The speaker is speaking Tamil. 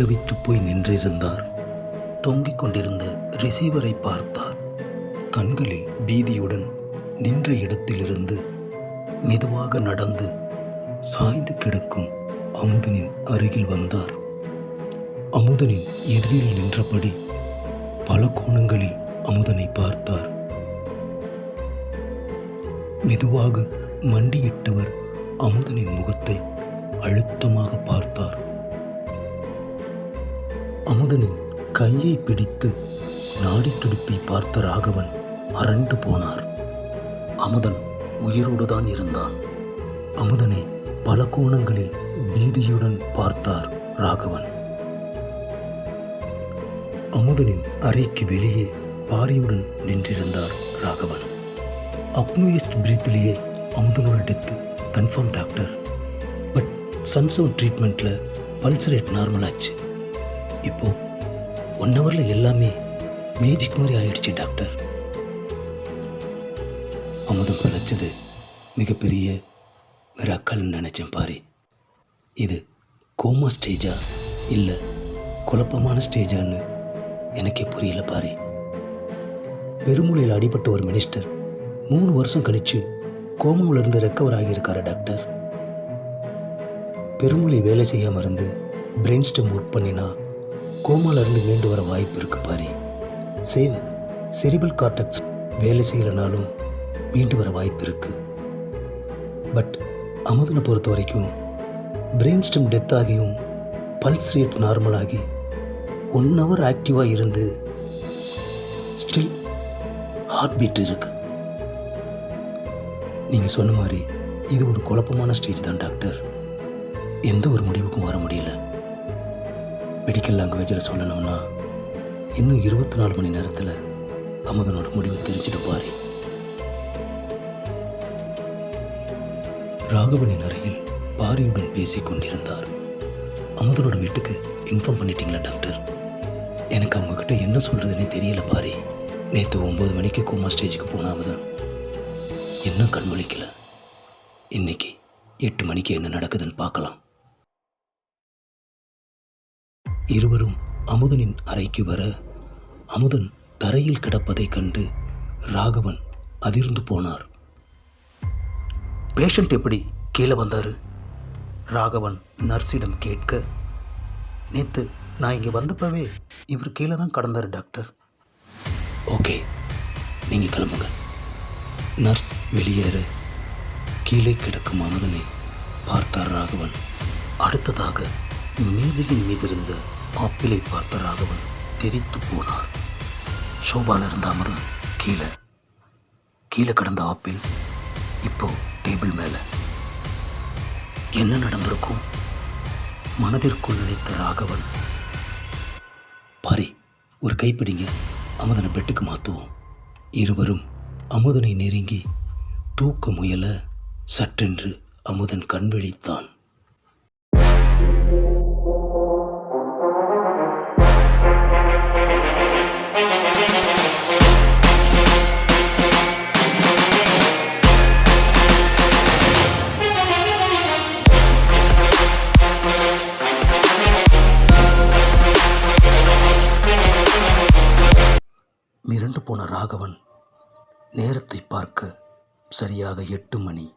பதவிக்கு போய் நின்றிருந்தார். தொங்கிக் கொண்டிருந்த ரிசீவரை பார்த்தார். கண்களில் பீதியுடன் நின்ற இடத்திலிருந்து மெதுவாக நடந்து சாய்ந்து கிடக்கும் அமுதனின் அருகில் வந்தார். அமுதனின் எதிரில் நின்றபடி பல கோணங்களில் அமுதனை பார்த்தார். மெதுவாக மண்டியிட்டவர் அமுதனின் முகத்தை அழுத்தமாக பார்த்தார். அமுதனின் கையை பிடித்து நாடி துடிப்பை பார்த்த ராகவன் அரண்டு போனார். அமுதன் உயிரோடு தான் இருந்தான். அமுதனை பல கோணங்களில் பீதியுடன் பார்த்தார் ராகவன். அமுதனின் அறைக்கு வெளியே பாரியுடன் நின்றிருந்தார் ராகவன். அப்னூயஸ்ட் பிரீத்திலேயே அமுதனோட டெத்து கன்ஃபார்ம் டாக்டர். பட் சன்சவுட் ட்ரீட்மெண்ட்டில் பல்ஸ் ரேட் நார்மல் ஆச்சு இப்போ ஒன் ஹவரில் எல்லாமே மேஜிக் மாதிரி ஆயிடுச்சு டாக்டர் அமுதம் பிழைச்சது மிகப்பெரிய மிராக்கள்னு நினச்சேன் பாரு. இது கோமா ஸ்டேஜா இல்லை குழப்பமான ஸ்டேஜான்னு எனக்கே புரியல பாரு. பெருமூலையில் அடிபட்ட ஒரு மினிஸ்டர் மூணு வருஷம் கழிச்சு கோமாவிலிருந்து ரெக்கவர் ஆகியிருக்காரு டாக்டர் பெருமூளை வேலை செய்யாமல் இருந்து பிரெயின் ஸ்டெம் ஒர்க் பண்ணினா கோமாலருந்து மீண்டு வர வாய்ப்பு இருக்கு பாரு. சேம் செரிபல் கார்டெக்ஸ் வேலை செய்யலைனாலும் மீண்டு வர வாய்ப்பு இருக்கு. பட் அமுதனை பொறுத்த வரைக்கும் பிரெயின் ஸ்டெம் டெத் ஆகியும் பல்ஸ் ரேட் நார்மலாகி ஒன் ஹவர் ஆக்டிவாக இருந்து ஸ்டில் ஹார்ட் பீட் இருக்கு. நீங்கள் சொன்ன மாதிரி இது ஒரு குழப்பமான ஸ்டேஜ் தான் டாக்டர். எந்த ஒரு முடிவுக்கும் வர முடியல. மெடிக்கல் லாங்குவேஜில் சொல்லணும்னா இன்னும் இருபத்தி நாலு மணி நேரத்தில் அமுதனோட முடிவு தெரிஞ்சுட்டு பாரு. ராகவனின் அறையில் பாரியுடன் பேசிக் கொண்டிருந்தார். அமுதனோட வீட்டுக்கு இன்ஃபார்ம் பண்ணிட்டீங்களா டாக்டர் எனக்கு அவங்கக்கிட்ட என்ன சொல்கிறதுனே தெரியல பாரி. நேற்று ஒம்பது மணிக்கு கோமா ஸ்டேஜுக்கு போனாம தான் இன்னும் கண் முழிக்கல இன்னைக்கு எட்டு மணிக்கு என்ன நடக்குதுன்னு பார்க்கலாம். இருவரும் அமுதனின் அறைக்கு வர அமுதன் தரையில் கிடப்பதைக் கண்டு ராகவன் அதிர்ந்து போனார். பேஷண்ட் எப்படி கீழே வந்தார்? ராகவன் நர்ஸிடம் கேட்க நேற்று நான் இங்கே வந்தப்பவே இவர் கீழே தான் கடந்தார் டாக்டர். ஓகே நீங்கள் கிளம்புங்க. நர்ஸ் வெளியேற கீழே கிடக்கும் அமுதனை பார்த்தார் ராகவன். அடுத்ததாக மேஜையின் மீது மாப்பிளை பார்த்த ராகவன் தெரித்து போனார். ஷோபால இருந்த அமது கீழே கீழே கிடந்த ஆப்பிள் இப்போ டேபிள் மேலே. என்ன நடந்திருக்கும்? மனதிற்குள் நினைத்த ராகவன் பாரி ஒரு கைப்பிடிங்க. அமுதனை பெட்டுக்கு மாற்றுவோம் இருவரும் அமுதனை நெருங்கி தூக்க முயல சற்றென்று அமுதன் கண் விழித்தான். போன ராகவன் நேரத்தை பார்க்க சரியாக எட்டு மணி.